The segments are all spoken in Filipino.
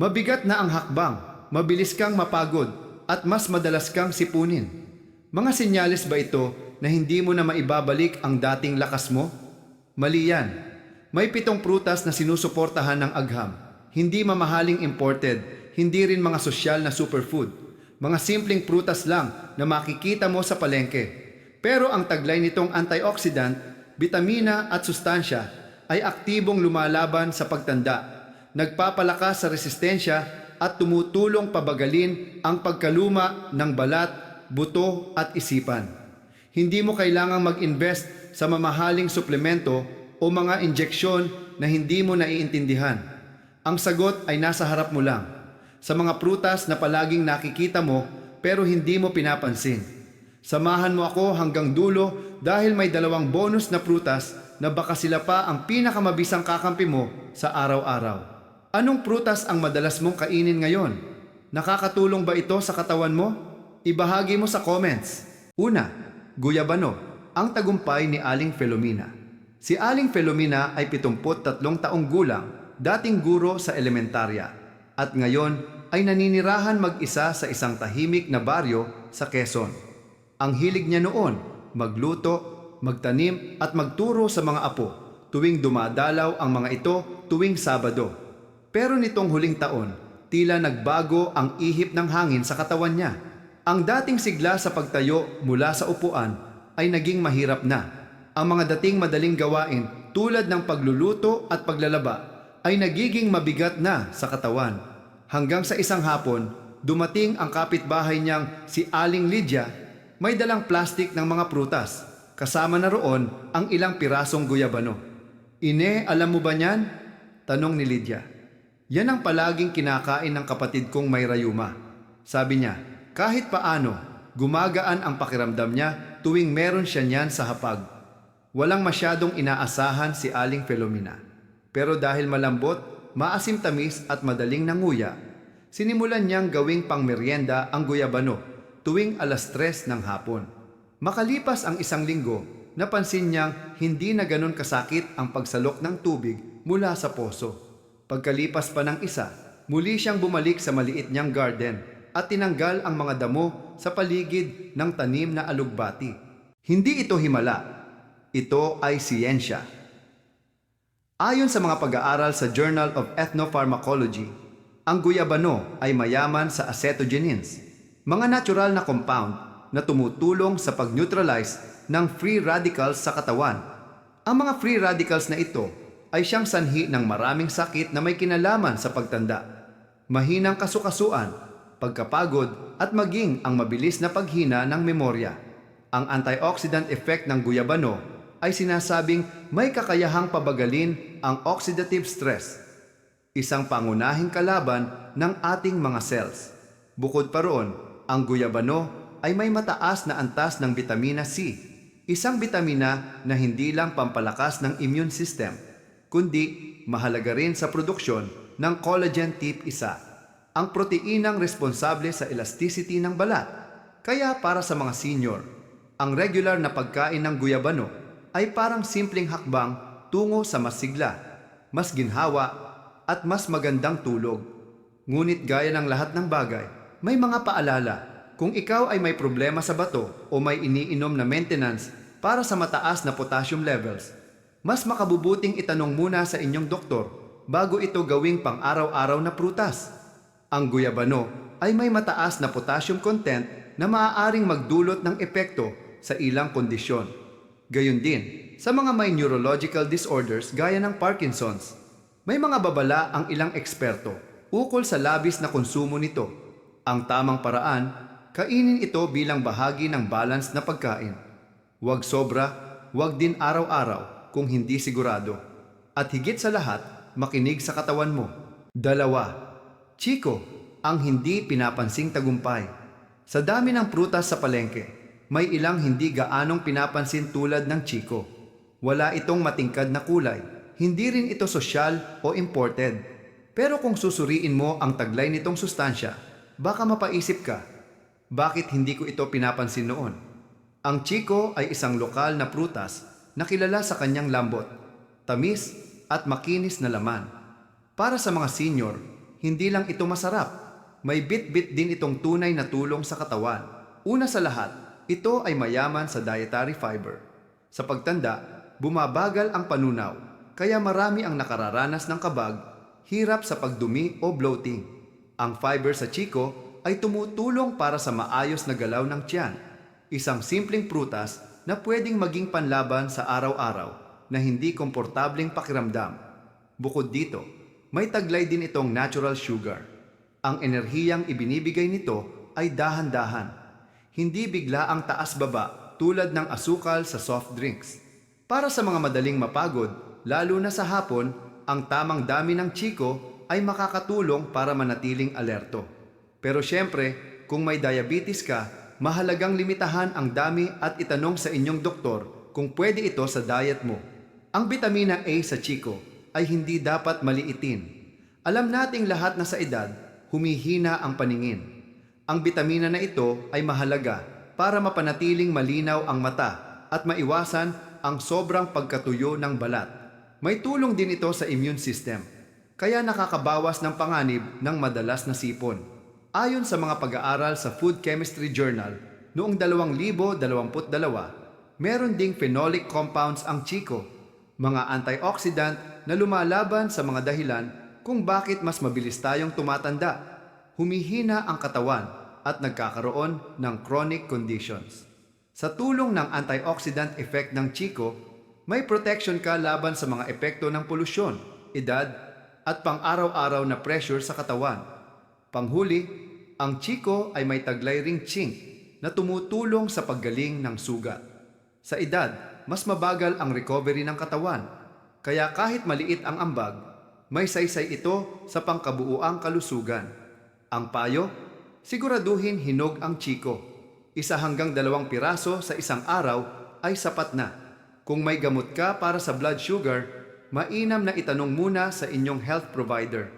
Mabigat na ang hakbang, mabilis kang mapagod, at mas madalas kang sipunin. Mga senyales ba ito na hindi mo na maibabalik ang dating lakas mo? Mali yan. May pitong prutas na sinusuportahan ng agham. Hindi mamahaling imported, hindi rin mga sosyal na superfood. Mga simpleng prutas lang na makikita mo sa palengke. Pero ang taglay nitong antioxidant, bitamina at sustansya ay aktibong lumalaban sa pagtanda nagpapalakas sa resistensya at tumutulong pabagalin ang pagkaluma ng balat, buto at isipan. Hindi mo kailangang mag-invest sa mamahaling suplemento o mga injeksyon na hindi mo naiintindihan. Ang sagot ay nasa harap mo lang, sa mga prutas na palaging nakikita mo pero hindi mo pinapansin. Samahan mo ako hanggang dulo dahil may dalawang bonus na prutas na baka sila pa ang pinakamabisang kakampi mo sa araw-araw. Anong prutas ang madalas mong kainin ngayon? Nakakatulong ba ito sa katawan mo? Ibahagi mo sa comments. Una, guyabano, ang tagumpay ni Aling Felomina. Si Aling Felomina ay 73 taong gulang, dating guro sa elementarya, at ngayon ay naninirahan mag-isa sa isang tahimik na baryo sa Quezon. Ang hilig niya noon, magluto, magtanim at magturo sa mga apo tuwing dumadalaw ang mga ito tuwing Sabado. Pero nitong huling taon, tila nagbago ang ihip ng hangin sa katawan niya. Ang dating sigla sa pagtayo mula sa upuan ay naging mahirap na. Ang mga dating madaling gawain tulad ng pagluluto at paglalaba ay nagiging mabigat na sa katawan. Hanggang sa isang hapon, dumating ang kapitbahay niyang si Aling Lydia, may dalang plastik ng mga prutas. Kasama na roon ang ilang pirasong guyabano. Ine, alam mo ba niyan? Tanong ni Lydia. Yan ang palaging kinakain ng kapatid kong may rayuma. Sabi niya, kahit paano, gumagaan ang pakiramdam niya tuwing meron siya niyan sa hapag. Walang masyadong inaasahan si Aling Felomina. Pero dahil malambot, maasim tamis at madaling nanguya, sinimulan niyang gawing pangmeryenda ang guyabano tuwing alas tres ng hapon. Makalipas ang isang linggo, napansin niyang hindi na ganon kasakit ang pagsalok ng tubig mula sa poso. Pagkalipas pa ng isa, muli siyang bumalik sa maliit niyang garden at tinanggal ang mga damo sa paligid ng tanim na alugbati. Hindi ito himala. Ito ay siyensya. Ayon sa mga pag-aaral sa Journal of Ethnopharmacology, ang guyabano ay mayaman sa acetogenins, mga natural na compound na tumutulong sa pag-neutralize ng free radicals sa katawan. Ang mga free radicals na ito ay siyang sanhi ng maraming sakit na may kinalaman sa pagtanda. Mahinang kasukasuan, pagkapagod at maging ang mabilis na paghina ng memorya. Ang antioxidant effect ng guyabano ay sinasabing may kakayahang pabagalin ang oxidative stress, isang pangunahing kalaban ng ating mga cells. Bukod pa roon, ang guyabano ay may mataas na antas ng vitamina C, isang bitamina na hindi lang pampalakas ng immune system, kundi mahalaga rin sa produksyon ng collagen type 1, ang proteinang responsable sa elasticity ng balat. Kaya para sa mga senior, ang regular na pagkain ng guyabano ay parang simpleng hakbang tungo sa mas sigla, mas ginhawa, at mas magandang tulog. Ngunit gaya ng lahat ng bagay, may mga paalala. Kung ikaw ay may problema sa bato o may iniinom na maintenance para sa mataas na potassium levels, mas makabubuting itanong muna sa inyong doktor bago ito gawing pang-araw-araw na prutas. Ang guyabano ay may mataas na potassium content na maaaring magdulot ng epekto sa ilang kondisyon. Gayon din, sa mga may neurological disorders gaya ng Parkinson's, may mga babala ang ilang eksperto ukol sa labis na konsumo nito. Ang tamang paraan, kainin ito bilang bahagi ng balance na pagkain. Huwag sobra, huwag din araw-araw kung hindi sigurado. At higit sa lahat, makinig sa katawan mo. Dalawa, Chico, ang hindi pinapansing tagumpay. Sa dami ng prutas sa palengke, may ilang hindi gaanong pinapansin tulad ng Chico. Wala itong matingkad na kulay. Hindi rin ito sosyal o imported. Pero kung susuriin mo ang taglay nitong sustansya, baka mapaisip ka, bakit hindi ko ito pinapansin noon? Ang Chico ay isang lokal na prutas na kilala sa kanyang lambot, tamis at makinis na laman. Para sa mga senior, Hindi lang ito masarap, may bit-bit din itong tunay na tulong sa katawan. Una sa lahat, ito ay mayaman sa dietary fiber. Sa pagtanda, bumabagal ang panunaw, kaya marami ang nakararanas ng kabag, hirap sa pagdumi o bloating. Ang fiber sa chiko ay tumutulong para sa maayos na galaw ng tiyan. Isang simpleng prutas na pwedeng maging panlaban sa araw-araw na hindi komportabling pakiramdam. Bukod dito, may taglay din itong natural sugar. Ang enerhiyang ibinibigay nito ay dahan-dahan. Hindi bigla ang taas-baba tulad ng asukal sa soft drinks. Para sa mga madaling mapagod, lalo na sa hapon, ang tamang dami ng chiko ay makakatulong para manatiling alerto. Pero syempre, kung may diabetes ka, mahalagang limitahan ang dami at itanong sa inyong doktor kung pwede ito sa diet mo. Ang vitamina A sa chiko ay hindi dapat maliitin. Alam nating lahat na sa edad, humihina ang paningin. Ang bitamina na ito ay mahalaga para mapanatiling malinaw ang mata at maiwasan ang sobrang pagkatuyo ng balat. May tulong din ito sa immune system, kaya nakakabawas ng panganib ng madalas na sipon. Ayon sa mga pag-aaral sa Food Chemistry Journal, noong 2022, meron ding phenolic compounds ang chiko, mga antioxidant na lumalaban sa mga dahilan kung bakit mas mabilis tayong tumatanda, humihina ang katawan at nagkakaroon ng chronic conditions. Sa tulong ng antioxidant effect ng chiko, may protection ka laban sa mga epekto ng polusyon, edad, at pang-araw-araw na pressure sa katawan. Panghuli, ang chiko ay may taglay ring chink na tumutulong sa paggaling ng sugat. Sa edad, mas mabagal ang recovery ng katawan, kaya kahit maliit ang ambag, may saysay ito sa pangkabuuang kalusugan. Ang payo, siguraduhin hinog ang chiko. Isa hanggang dalawang piraso sa isang araw ay sapat na. Kung may gamot ka para sa blood sugar, mainam na itanong muna sa inyong health provider.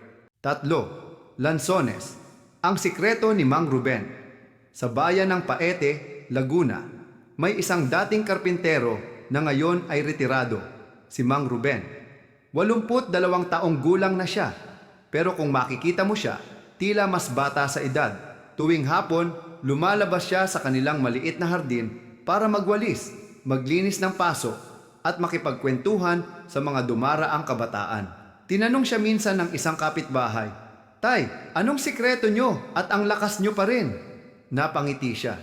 Tatlo, lansones. Ang sikreto ni Mang Ruben. Sa bayan ng Paete, Laguna, may isang dating karpintero na ngayon ay retirado, si Mang Ruben. 82 taong gulang na siya, pero kung makikita mo siya, tila mas bata sa edad. Tuwing hapon, lumalabas siya sa kanilang maliit na hardin para magwalis, maglinis ng paso, at makipagkwentuhan sa mga dumaraang kabataan. Tinanong siya minsan ng isang kapitbahay, Tay, anong sikreto nyo at ang lakas nyo pa rin? Napangiti siya.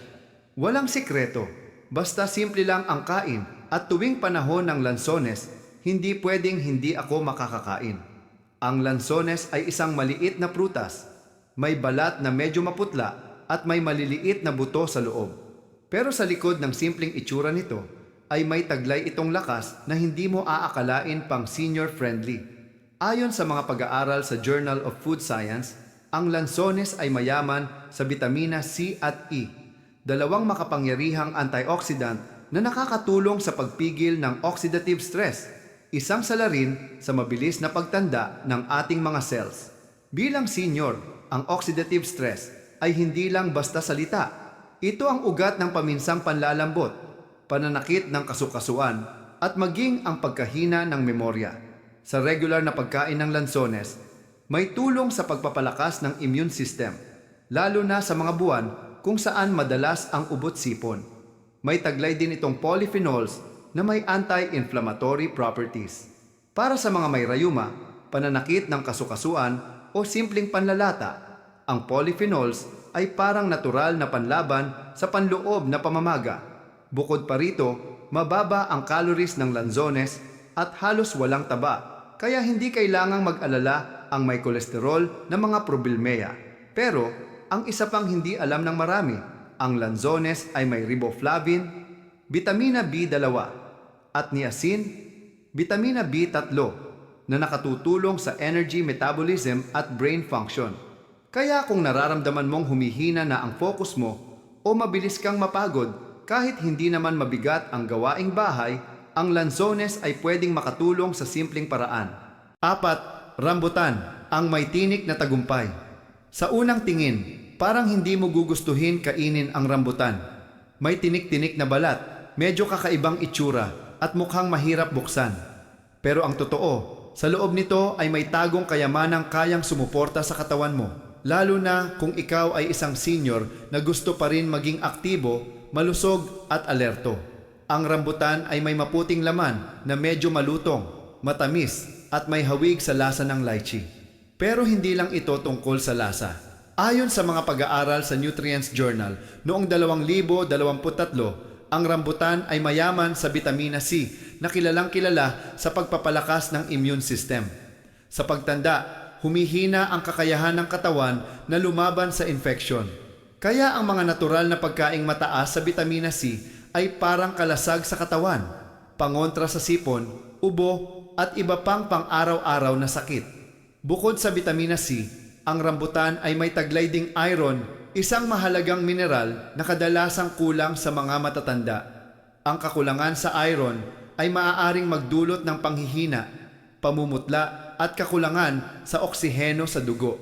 Walang sikreto, basta simple lang ang kain at tuwing panahon ng lansones, hindi pwedeng hindi ako makakakain. Ang lansones ay isang maliit na prutas. May balat na medyo maputla at may maliliit na buto sa loob. Pero sa likod ng simpleng itsura nito ay may taglay itong lakas na hindi mo aakalain pang senior friendly. Ayon sa mga pag-aaral sa Journal of Food Science, ang lansones ay mayaman sa bitamina C at E, dalawang makapangyarihang antioxidant na nakakatulong sa pagpigil ng oxidative stress, isang salarin sa mabilis na pagtanda ng ating mga cells. Bilang senior, ang oxidative stress ay hindi lang basta salita. Ito ang ugat ng paminsang panlalambot, pananakit ng kasukasuan, at maging ang pagkahina ng memorya. Sa regular na pagkain ng lansones, may tulong sa pagpapalakas ng immune system, lalo na sa mga buwan kung saan madalas ang ubot sipon. May taglay din itong polyphenols na may anti-inflammatory properties. Para sa mga may rayuma, pananakit ng kasukasuan o simpleng panlalata, ang polyphenols ay parang natural na panlaban sa panloob na pamamaga. Bukod pa rito, mababa ang calories ng lanzones at halos walang taba, kaya hindi kailangang mag-alala ang may kolesterol na mga problemeya. Pero, ang isa pang hindi alam ng marami, ang lanzones ay may riboflavin, vitamina B2 at niacin, vitamina B3 na nakatutulong sa energy metabolism at brain function. Kaya kung nararamdaman mong humihina na ang focus mo o mabilis kang mapagod kahit hindi naman mabigat ang gawaing bahay, ang lanzones ay pwedeng makatulong sa simpleng paraan. Apat, rambutan, ang may tinik na tagumpay. Sa unang tingin, parang hindi mo gugustuhin kainin ang rambutan. May tinik-tinik na balat, medyo kakaibang itsura at mukhang mahirap buksan. Pero ang totoo, Sa loob nito ay may tagong kayamanang kayang sumuporta sa katawan mo. Lalo na kung ikaw ay isang senior na gusto pa rin maging aktibo, malusog at alerto. Ang rambutan ay may maputing laman na medyo malutong, matamis at may hawig sa lasa ng lychee. Pero hindi lang ito tungkol sa lasa. Ayon sa mga pag-aaral sa Nutrients Journal, noong 2023, ang rambutan ay mayaman sa vitamina C na kilalang kilala sa pagpapalakas ng immune system. Sa pagtanda, humihina ang kakayahan ng katawan na lumaban sa infection. Kaya ang mga natural na pagkaing mataas sa vitamina C ay parang kalasag sa katawan, pangontra sa sipon, ubo at iba pang pang-araw-araw na sakit. Bukod sa vitamina C, ang rambutan ay may taglay ding iron, isang mahalagang mineral na kadalasang kulang sa mga matatanda. Ang kakulangan sa iron ay maaaring magdulot ng panghihina, pamumutla at kakulangan sa oksiheno sa dugo.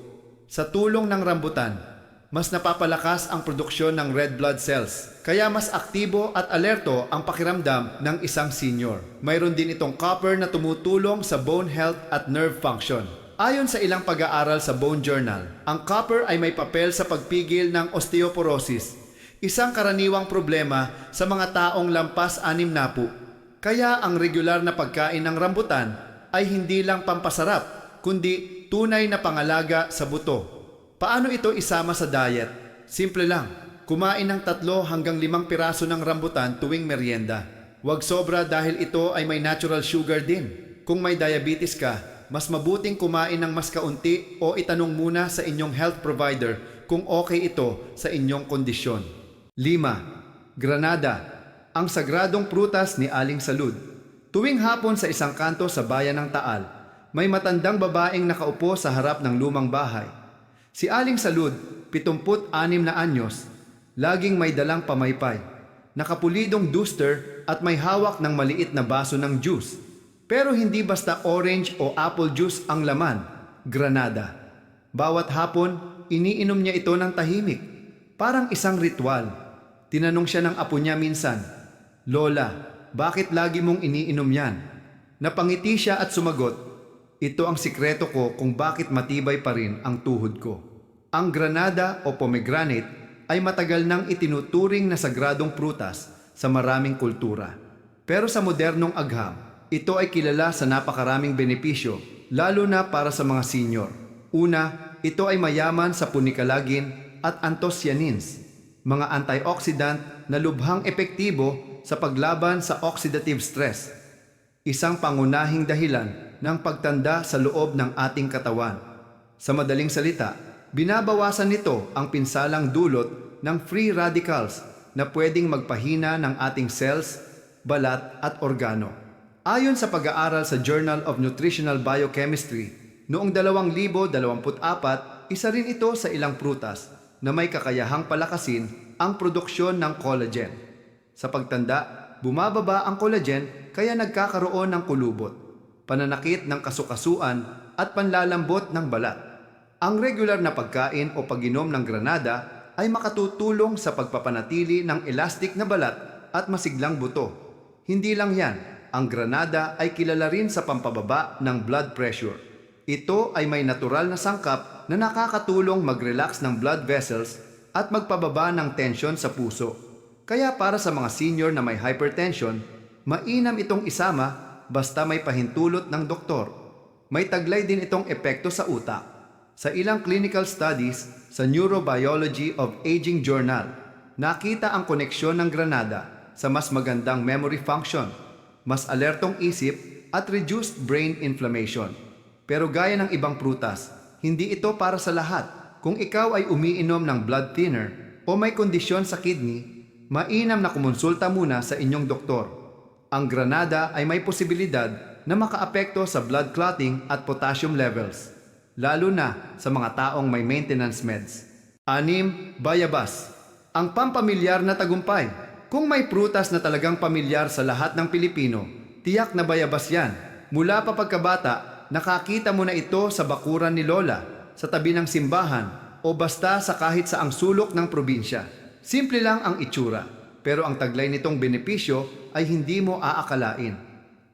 Sa tulong ng rambutan, mas napapalakas ang produksyon ng red blood cells, kaya mas aktibo at alerto ang pakiramdam ng isang senior. Mayroon din itong copper na tumutulong sa bone health at nerve function. Ayon sa ilang pag-aaral sa Bone Journal, ang copper ay may papel sa pagpigil ng osteoporosis, isang karaniwang problema sa mga taong lampas anim na po. Kaya ang regular na pagkain ng rambutan ay hindi lang pampasarap, kundi tunay na pangalaga sa buto. Paano ito isama sa diet? Simple lang, kumain ng tatlo hanggang limang piraso ng rambutan tuwing merienda. Huwag sobra dahil ito ay may natural sugar din. Kung may diabetes ka, mas mabuting kumain ng mas kaunti o itanong muna sa inyong health provider kung okay ito sa inyong kondisyon. 5. Granada, ang sagradong prutas ni Aling Salud. Tuwing hapon sa isang kanto sa bayan ng Taal, may matandang babaeng nakaupo sa harap ng lumang bahay. Si Aling Salud, 76 na anyos, laging may dalang pamaypay, nakapulidong duster at may hawak ng maliit na baso ng juice. Pero hindi basta orange o apple juice ang laman, granada. Bawat hapon, iniinom niya ito ng tahimik, parang isang ritual. Tinanong siya ng apo niya minsan, Lola, bakit lagi mong iniinom yan? Napangiti siya at sumagot, ito ang sikreto ko kung bakit matibay pa rin ang tuhod ko. Ang granada o pomegranate ay matagal nang itinuturing na sagradong prutas sa maraming kultura. Pero sa modernong agham, ito ay kilala sa napakaraming benepisyo, lalo na para sa mga senior. Una, ito ay mayaman sa punikalagin at anthocyanins, mga antioxidant na lubhang epektibo sa paglaban sa oxidative stress, isang pangunahing dahilan ng pagtanda sa loob ng ating katawan. Sa madaling salita, binabawasan nito ang pinsalang dulot ng free radicals na pwedeng magpahina ng ating cells, balat at organo. Ayon sa pag-aaral sa Journal of Nutritional Biochemistry, noong 2024, isa rin ito sa ilang prutas na may kakayahang palakasin ang produksyon ng collagen. Sa pagtanda, bumababa ang collagen kaya nagkakaroon ng kulubot, pananakit ng kasukasuan at panlalambot ng balat. Ang regular na pagkain o pag-inom ng granada ay makatutulong sa pagpapanatili ng elastic na balat at masiglang buto. Hindi lang yan, ang granada ay kilala rin sa pampababa ng blood pressure. Ito ay may natural na sangkap na nakakatulong mag-relax ng blood vessels at magpababa ng tensyon sa puso. Kaya para sa mga senior na may hypertension, mainam itong isama basta may pahintulot ng doktor. May taglay din itong epekto sa utak. Sa ilang clinical studies sa Neurobiology of Aging Journal, nakita ang koneksyon ng granada sa mas magandang memory function, mas alertong isip at reduced brain inflammation. Pero gaya ng ibang prutas, hindi ito para sa lahat. Kung ikaw ay umiinom ng blood thinner o may kondisyon sa kidney, mainam na kumonsulta muna sa inyong doktor. Ang granada ay may posibilidad na makaapekto sa blood clotting at potassium levels, lalo na sa mga taong may maintenance meds. Anim, bayabas. Ang pampamilyar na tagumpay. Kung may prutas na talagang pamilyar sa lahat ng Pilipino, tiyak na bayabas yan. Mula pa pagkabata, nakakita mo na ito sa bakuran ni Lola, sa tabi ng simbahan, o basta sa kahit saang sulok ng probinsya. Simple lang ang itsura, pero ang taglay nitong benepisyo ay hindi mo aakalain.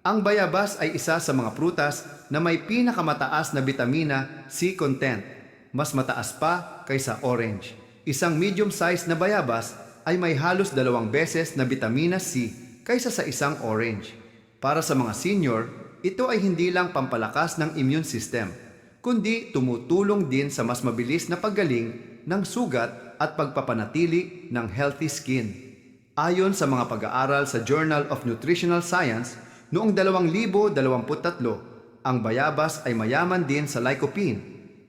Ang bayabas ay isa sa mga prutas na may pinakamataas na vitamina C content. Mas mataas pa kaysa orange. Isang medium-sized na bayabas ay may halos dalawang beses na vitamina C kaysa sa isang orange. Para sa mga senior, ito ay hindi lang pampalakas ng immune system, kundi tumutulong din sa mas mabilis na paggaling ng sugat at pagpapanatili ng healthy skin. Ayon sa mga pag-aaral sa Journal of Nutritional Science, noong 2023, ang bayabas ay mayaman din sa lycopene,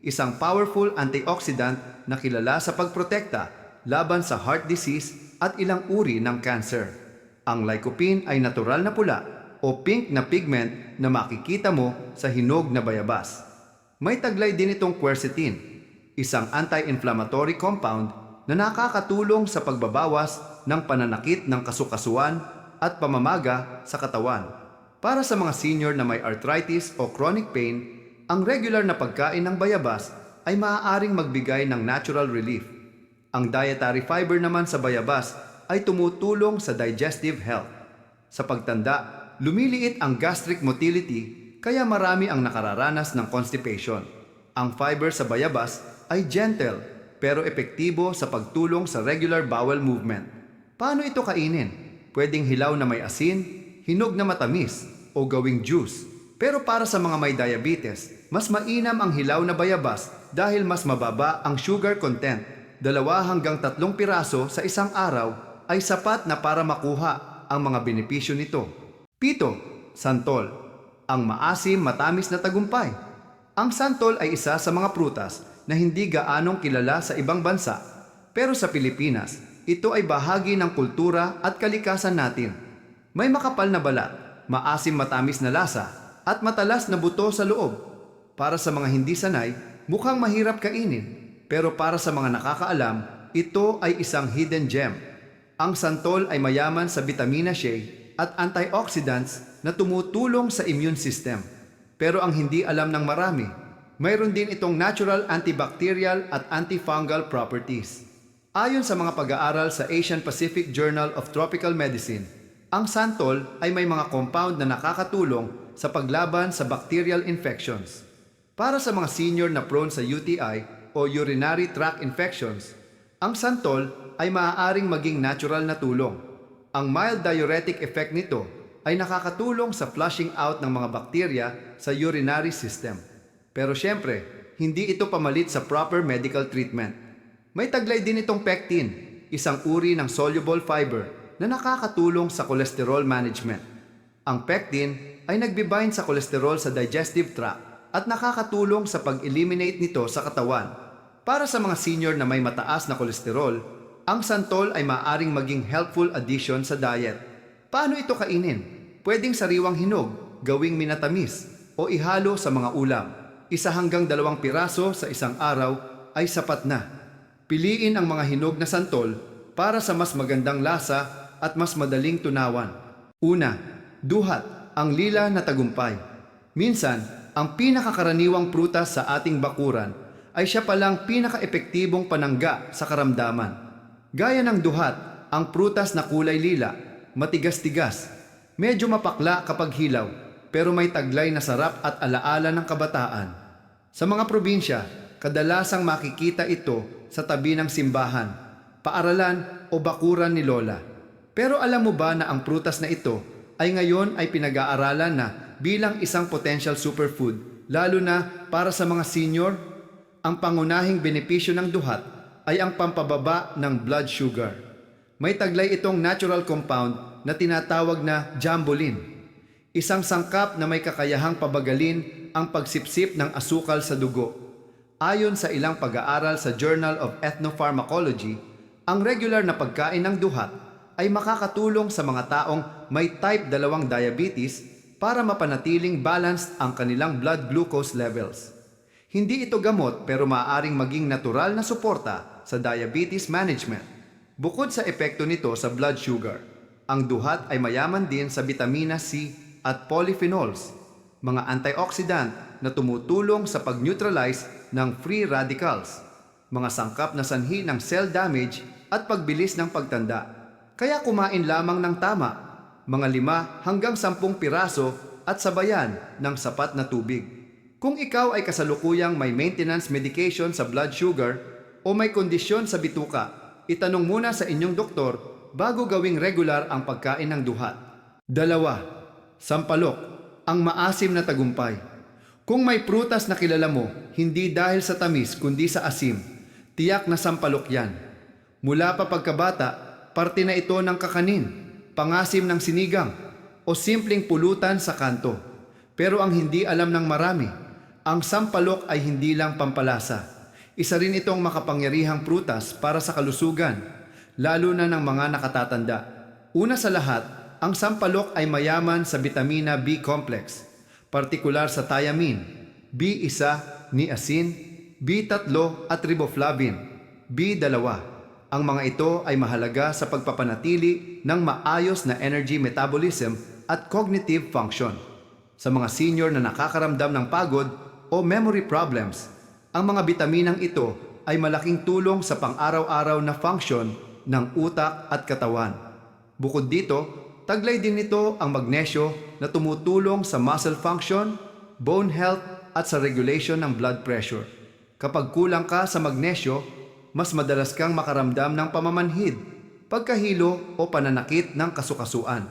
isang powerful antioxidant na kilala sa pagprotekta laban sa heart disease at ilang uri ng cancer. Ang lycopene ay natural na pula o pink na pigment na makikita mo sa hinog na bayabas. May taglay din itong quercetin, isang anti-inflammatory compound na nakakatulong sa pagbabawas ng pananakit ng kasukasuan at pamamaga sa katawan. Para sa mga senior na may arthritis o chronic pain, ang regular na pagkain ng bayabas ay maaaring magbigay ng natural relief. Ang dietary fiber naman sa bayabas ay tumutulong sa digestive health. Sa pagtanda, lumiliit ang gastric motility kaya marami ang nakararanas ng constipation. Ang fiber sa bayabas ay gentle pero epektibo sa pagtulong sa regular bowel movement. Paano ito kainin? Pwedeng hilaw na may asin, hinog na matamis, o gawing juice. Pero para sa mga may diabetes, mas mainam ang hilaw na bayabas dahil mas mababa ang sugar content. Dalawa hanggang tatlong piraso sa isang araw ay sapat na para makuha ang mga benepisyo nito. Pito, santol. Ang maasim matamis na tagumpay. Ang santol ay isa sa mga prutas na hindi gaanong kilala sa ibang bansa. Pero sa Pilipinas, ito ay bahagi ng kultura at kalikasan natin. May makapal na balat, maasim matamis na lasa, at matalas na buto sa loob. Para sa mga hindi sanay, mukhang mahirap kainin. Pero para sa mga nakakaalam, ito ay isang hidden gem. Ang santol ay mayaman sa vitamina C at antioxidants na tumutulong sa immune system. Pero ang hindi alam ng marami, mayroon din itong natural antibacterial at antifungal properties. Ayon sa mga pag-aaral sa Asian Pacific Journal of Tropical Medicine, ang santol ay may mga compound na nakakatulong sa paglaban sa bacterial infections. Para sa mga senior na prone sa UTI o urinary tract infections, ang santol ay maaaring maging natural na tulong. Ang mild diuretic effect nito ay nakakatulong sa flushing out ng mga bakterya sa urinary system. Pero syempre, hindi ito pamalit sa proper medical treatment. May taglay din itong pectin, isang uri ng soluble fiber na nakakatulong sa cholesterol management. Ang pectin ay nagbibind sa kolesterol sa digestive tract at nakakatulong sa pag-eliminate nito sa katawan. Para sa mga senior na may mataas na kolesterol, ang santol ay maaring maging helpful addition sa diet. Paano ito kainin? Pwedeng sariwang hinog, gawing minatamis, o ihalo sa mga ulam. Isa hanggang dalawang piraso sa isang araw ay sapat na. Piliin ang mga hinog na santol para sa mas magandang lasa at mas madaling tunawan. Una, duhat, ang lila na tagumpay. Minsan, ang pinakakaraniwang prutas sa ating bakuran ay siya palang pinaka-epektibong panangga sa karamdaman. Gaya ng duhat, ang prutas na kulay lila, matigas-tigas, medyo mapakla kapag hilaw, pero may taglay na sarap at alaala ng kabataan. Sa mga probinsya, kadalasang makikita ito sa tabi ng simbahan, paaralan o bakuran ni Lola. Pero alam mo ba na ang prutas na ito ay ngayon ay pinag-aaralan na bilang isang potential superfood, lalo na para sa mga senior? Ang pangunahing benepisyo ng duhat ay ang pampababa ng blood sugar. May taglay itong natural compound na tinatawag na jambolin, isang sangkap na may kakayahang pabagalin ang pagsipsip ng asukal sa dugo. Ayon sa ilang pag-aaral sa Journal of Ethnopharmacology, ang regular na pagkain ng duhat ay makakatulong sa mga taong may type 2 diabetes para mapanatiling balanced ang kanilang blood glucose levels. Hindi ito gamot pero maaaring maging natural na suporta sa diabetes management. Bukod sa epekto nito sa blood sugar, ang duhat ay mayaman din sa vitamina C at polyphenols, mga antioxidant na tumutulong sa pag-neutralize ng free radicals, mga sangkap na sanhi ng cell damage at pagbilis ng pagtanda. Kaya kumain lamang ng tama. mga lima hanggang sampung piraso at sabayan ng sapat na tubig. Kung ikaw ay kasalukuyang may maintenance medication sa blood sugar o may kondisyon sa bituka, itanong muna sa inyong doktor bago gawing regular ang pagkain ng duhat. Dalawa, sampalok, ang maasim na tagumpay. Kung may prutas na kilala mo, hindi dahil sa tamis kundi sa asim, tiyak na sampalok yan. Mula pa pagkabata, parte na ito ng kakanin, pangasim ng sinigang, o simpleng pulutan sa kanto. Pero ang hindi alam ng marami, ang sampalok ay hindi lang pampalasa. Isa rin itong makapangyarihang prutas para sa kalusugan, lalo na ng mga nakatatanda. Una sa lahat, ang sampalok ay mayaman sa vitamina B complex, partikular sa thiamine, B1, niacin, B3 at riboflavin, B2. Ang mga ito ay mahalaga sa pagpapanatili ng maayos na energy metabolism at cognitive function. Sa mga senior na nakakaramdam ng pagod o memory problems, ang mga bitaminang ito ay malaking tulong sa pang-araw-araw na function ng utak at katawan. Bukod dito, taglay din nito ang magnesyo na tumutulong sa muscle function, bone health at sa regulation ng blood pressure. Kapag kulang ka sa magnesyo, mas madalas kang makaramdam ng pamamanhid, pagkahilo o pananakit ng kasukasuan.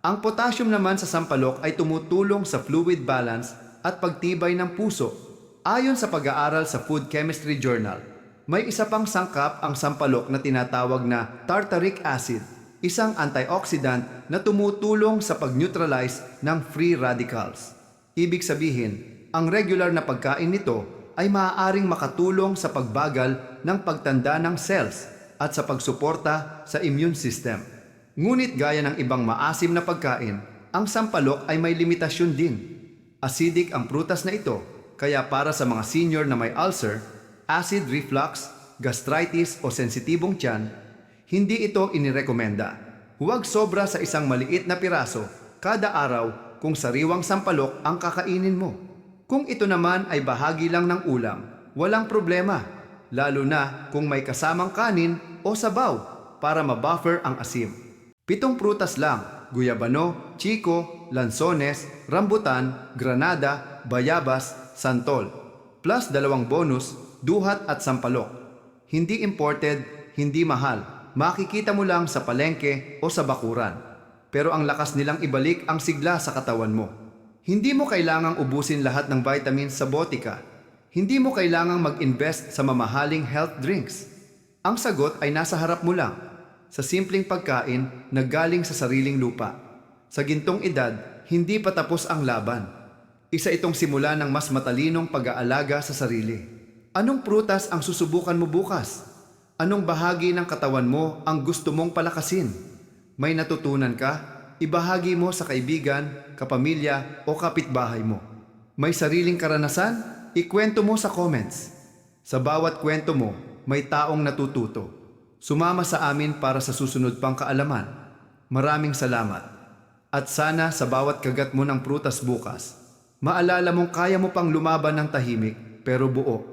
Ang potassium naman sa sampalok ay tumutulong sa fluid balance at pagtibay ng puso. Ayon sa pag-aaral sa Food Chemistry Journal, may isa pang sangkap ang sampalok na tinatawag na tartaric acid, isang antioxidant na tumutulong sa pag-neutralize ng free radicals. Ibig sabihin, ang regular na pagkain nito ay maaaring makatulong sa pagbagal ng pagtanda ng cells at sa pagsuporta sa immune system. Ngunit gaya ng ibang maasim na pagkain, ang sampalok ay may limitasyon din. Acidic ang prutas na ito, kaya para sa mga senior na may ulcer, acid reflux, gastritis o sensitibong tiyan, hindi ito inirekomenda. Huwag sobra sa isang maliit na piraso kada araw kung sariwang sampalok ang kakainin mo. Kung ito naman ay bahagi lang ng ulam, walang problema, lalo na kung may kasamang kanin o sabaw para mabuffer ang asim. Pitong prutas lang, guyabano, chiko, lansones, rambutan, granada, bayabas, santol. Plus dalawang bonus, duhat at sampalok. Hindi imported, hindi mahal. Makikita mo lang sa palengke o sa bakuran. Pero ang lakas nilang ibalik ang sigla sa katawan mo. Hindi mo kailangang ubusin lahat ng vitamins sa botika. Hindi mo kailangang mag-invest sa mamahaling health drinks. Ang sagot ay nasa harap mo lang, sa simpleng pagkain na galing sa sariling lupa. Sa gintong edad, hindi pa tapos ang laban. Isa itong simula ng mas matalinong pag-aalaga sa sarili. Anong prutas ang susubukan mo bukas? Anong bahagi ng katawan mo ang gusto mong palakasin? May natutunan ka? Ibahagi mo sa kaibigan, kapamilya o kapitbahay mo. May sariling karanasan? Ikwento mo sa comments. Sa bawat kwento mo, may taong natututo. Sumama sa amin para sa susunod pang kaalaman. Maraming salamat. At sana sa bawat kagat mo ng prutas bukas, maalala mong kaya mo pang lumaban ng tahimik pero buo.